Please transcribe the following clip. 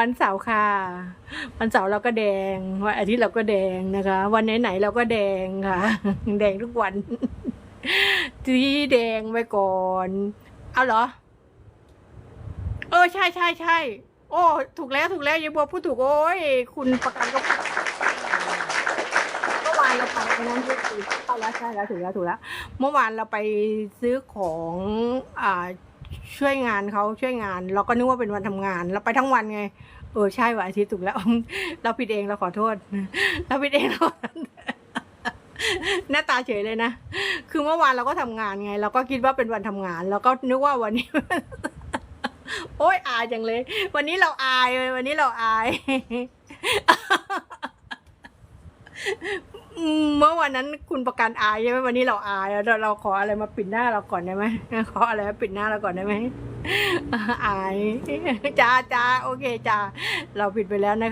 วันเสาร์ค่ะ วันเสาร์เราก็แดง วันอาทิตย์เราก็แดงนะคะ วันไหนๆเราก็แดงค่ะ แดงทุกวันที่แดงไว้ก่อน เอาเหรอ เออใช่ใช่ใช่โอ้ถูกแล้วถูกแล้วยายบัวพูดถูกโอ้ยคุณประกันก็พูดเมื่อวานเราไปอันนั้นถูกเอาแล้วใช่แล้วถูกแล้วถูกแล้ว เมื่อวานเราไปซื้อของอ่า ช่วยงานเขาช่วยงาน เราก็นึกว่าเป็นวันทำงาน เราไปทั้งวันไง เออใช่วันอาทิตย์ถูกแล้ว เราผิดเองเราขอโทษ เราผิดเองเราหน้าตาเฉยเลยนะ คือเมื่อวานเราก็ทำงานไง เราก็คิดว่าเป็นวันทำงาน เราก็นึกว่าวันนี้ โอ้ยอายจังเลย วันนี้เราอายเลยวันนี้เราอาย เมื่อวันนั้นคุณประกันอายใช่ไหมวันนี้เราอายเราเราขออะไรมาปิดหน้าเราก่อนได้ไหมขออะไรมาปิดหน้าเราก่อนได้ไหมอายจ้าจ้าโอเคจ้าเราปิดไปแล้วนะคะ